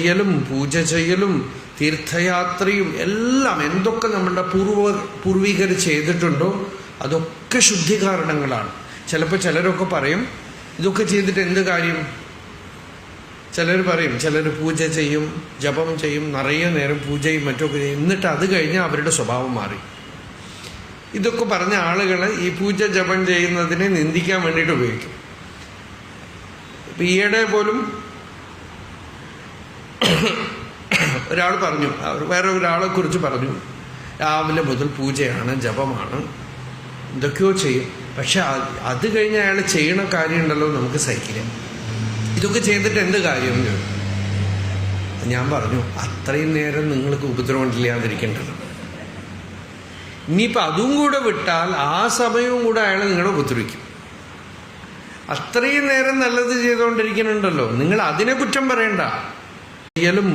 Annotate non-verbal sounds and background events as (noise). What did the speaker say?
ചെയ്യലും പൂജ ചെയ്യലും തീർത്ഥയാത്രയും എല്ലാം എന്തൊക്കെ നമ്മളുടെ പൂർവ പൂർവികർ ചെയ്തിട്ടുണ്ടോ അതൊക്കെ ശുദ്ധി കാരണങ്ങളാണ്. ചിലപ്പോൾ ചിലരൊക്കെ പറയും ഇതൊക്കെ ചെയ്തിട്ട് എന്ത് കാര്യം? ചിലർ പറയും ചിലർ പൂജ ചെയ്യും ജപം ചെയ്യും നിറയെ നേരം പൂജയും മറ്റൊക്കെ ചെയ്യും. എന്നിട്ട് അത് കഴിഞ്ഞാൽ അവരുടെ സ്വഭാവം മാറി. ഇതൊക്കെ പറഞ്ഞ ആളുകൾ ഈ പൂജ ജപം ചെയ്യുന്നതിനെ നിന്ദിക്കാൻ വേണ്ടിയിട്ട് ഉപയോഗിക്കും. ഈയിടെ പോലും (coughs) ഒരാൾ പറഞ്ഞു. വേറെ ഒരാളെ കുറിച്ച് പറഞ്ഞു. രാവിലെ മുതൽ പൂജയാണ് ജപമാണ് എന്തൊക്കെയോ ചെയ്യും. പക്ഷെ അത് അത് കഴിഞ്ഞ് അയാൾ ചെയ്യണ കാര്യമുണ്ടല്ലോ നമുക്ക് സഹിക്കില്ല. ഇതൊക്കെ ചെയ്തിട്ട് എന്ത് കാര്യം? ഞാൻ പറഞ്ഞു അത്രയും നേരം നിങ്ങൾക്ക് ഉപദ്രവം ഇല്ലാതിരിക്കേണ്ടത്. ഇനിയിപ്പോൾ അതും കൂടെ വിട്ടാൽ ആ സമയവും കൂടെ അയാൾ നിങ്ങളെ ഉപദ്രവിക്കും. അത്രയും നേരം നല്ലത് ചെയ്തുകൊണ്ടിരിക്കുന്നുണ്ടല്ലോ. നിങ്ങൾ അതിനെ കുറ്റം പറയണ്ട. ചെയ്യലും